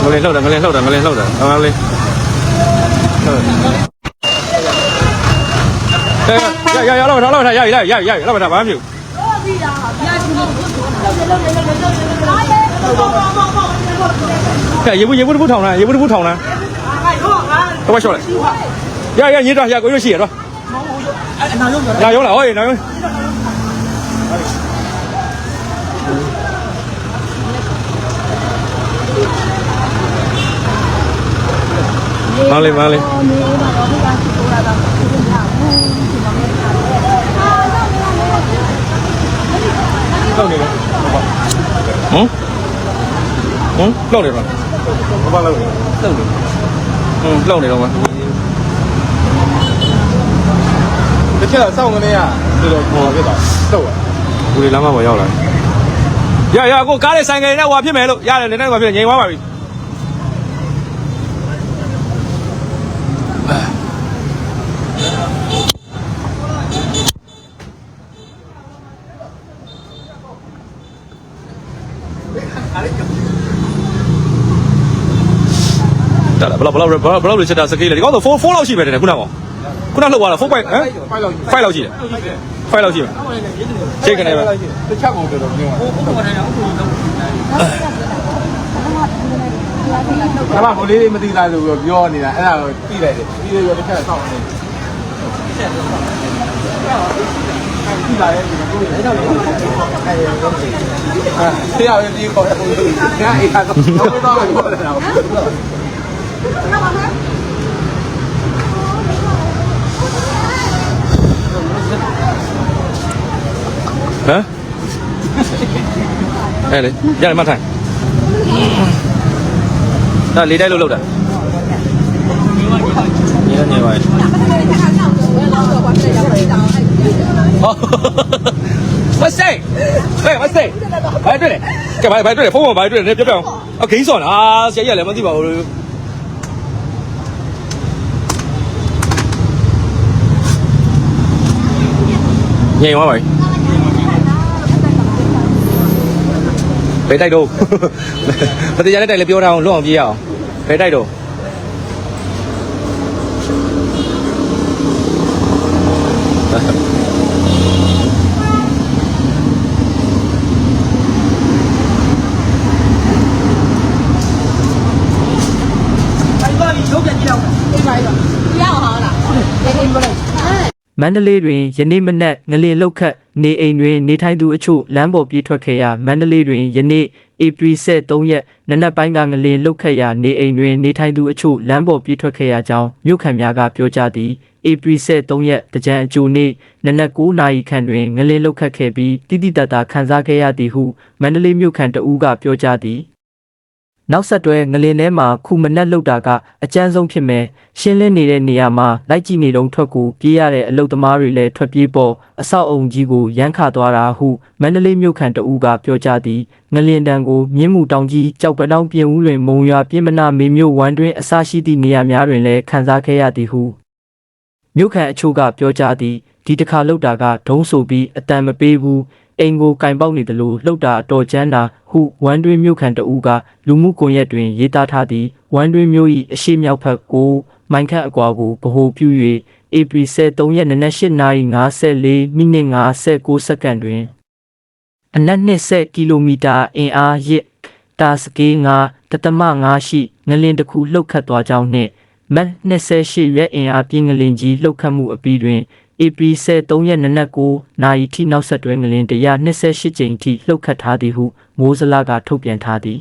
ငလင်လှုပ်တယ်ငလင်လှုပ်တယ်ငလင်လှုပ်တယ်ငလင်ဟုတ်ရရရလောက်လောက်ထားရရရရရလောက်ထားဘာမှမဖြစ်ဘူးရေဘူးရေဘူးတပူထောင်လားရေဘူးတပူထောင်လားတော့ရှော့လိုက်ရရရေတော့ရကိုရရှိရတော့နာယုံလားဟောရေနာယုံ မလေးမလေးလောက်နေတော့ဟမ်ဟမ်လောက်နေတော့ဘာလောက်နေလောက်နေဟမ်လောက်နေတော့မတစ်ချက်တော့စောင့်ကနေရဒီလိုပေါ်ဖြစ်သွားတော့ဘူးလေလမ်းမပေါ်ရောက်လာရရကိုကားလေးဆိုင်ကယ်နဲ့ဟွာဖြစ်မယ်လို့ရတယ်နည်းနည်းဟွာဖြစ်ငြိမ်သွားပါပြီ တာဘလောက်ဘလောက်ဘလောက်ဘလောက်လေချက်တာစကေးလေဒီကောင်ဆို4 4လောက်ရှိပဲတဲ့ခုနကခုနလှုပ်သွားတာ4 point ဟမ်ဖိုက်လောက်5လောက်ရှိတယ်5လောက်ရှိတယ်ချိန်ကနေပဲတစ်ချက်ကုန်တော်တော်ပြင်းသွားဘာမလေးလေးမသိလားလို့ပြောနေတာအဲ့ဒါကိုသိလိုက်တယ်ပြီးတော့တစ်ချက်စောင့်နေဒီလာရဲ့ဒီကိုအဲ့ဒါလေးအဲ့ရတော့ဆ ရာရဲ့ဒီကိုငါအိတ်ကတော့တော့တော့ပြောနေတာဟမ်အဲ့လေရတယ်မထိုင်ဒါလေးတိုက်လို့လောက်တာညနေပါဟော မဆိုင်ဟဲ့မဆိုင်ဘာတွေ့လဲကဲဘာဘာတွေ့လဲဖုန်းပေါ်ဘာတွေ့လဲပြပြအောင်အဂိမ်းစော်တာဆရာကြီးလည်းမသိပါဘူးညင်သွားပါပြီဘယ်တိုက်တော့မတရားတဲ့တိုက်လည်းပြောထားအောင်လွတ်အောင်ပြေးရအောင်ဘယ်တိုက်တော့ မန္တလေးတွင်ယနေ့မနက်ငလင်လောက်ခတ်နေအိမ်တွင်နေထိုင်သူအချို့လမ်းပေါ်ပြေးထွက်ခဲ့ရာမန္တလေးတွင်ယနေ့ဧပြီ23ရက်နနက်ပိုင်းကငလင်လောက်ခတ်ရာနေအိမ်တွင်နေထိုင်သူအချို့လမ်းပေါ်ပြေးထွက်ခဲ့ရကြောင်းမြို့ခံများကပြောကြားသည်ဧပြီ23ရက်တကြံအကျိုးနေ့နနက်9နာရီခန့်တွင်ငလင်လောက်ခတ်ခဲ့ပြီးတိတိတတ်တာခန်းစားခဲ့ရသည်ဟုမန္တလေးမြို့ခံတဦးကပြောကြားသည် နောက်ဆက်တွဲငလင်ထဲမှာခုမနက်လောက်တာကအကျန်းဆုံးဖြစ်မယ်ရှင်းလင်းနေတဲ့နေရာမှာလိုက်ကြည့်နေတုံးထွက်ကိုပြေးရတဲ့အလုတ်သမားတွေလည်းထွက်ပြေးပေါ်အဆောက်အုံကြီးကိုရမ်းခသွားတာဟုမန္တလေးမြို့ခံတဦးကပြောကြားသည်ငလင်တန်ကိုမြင်းမှုတောင်ကြီးကြောက်ပတောင်ပြင်ဦးတွင်မုံရွာပြင်းမနာမေမြို့ဝမ်းတွင်အစရှိသည့်နေရာများတွင်လည်းခန်းစားခဲ့ရသည်ဟုမြို့ခံအချို့ကပြောကြားသည်ဒီတစ်ခါလှုပ်တာကဒုံးဆိုပြီးအတန်မပေးဘူး အိမ်ကိုကင်ပေါက်နေတယ်လို့လှုပ်တာအတော်ချမ်းတာဟုဝမ်းတွင်းမြို့ခံတအူးကလူမှုကွန်ရက်တွင်ရေးသားထားသည်ဝမ်းတွင်းမြို့၏အရှိမြောက်ဘက်ကိုမိုင်ခန့်အကွာကိုဗဟိုပြု၍ဧပြီ23ရက်နနက်8:54မိနစ်59စက္ကန့်တွင်အနက်20ကီလိုမီတာအင်အားရစ်တာစကေး9တသမ9ရှိငလင်တစ်ခုလှုပ်ခတ်သွားကြောင်းနှင့်မက်28ရက်အင်အားပြင်းငလင်ကြီးလှုပ်ခတ်မှုအပြီးတွင် ဧပြီ23ရက်နနက်9နာရီထိနောက်ဆက်တွဲငလင်128ကြိမ်ထိလှုပ်ခတ်ထားသည်ဟုမိုးစလာကထုတ်ပြန်ထားသည်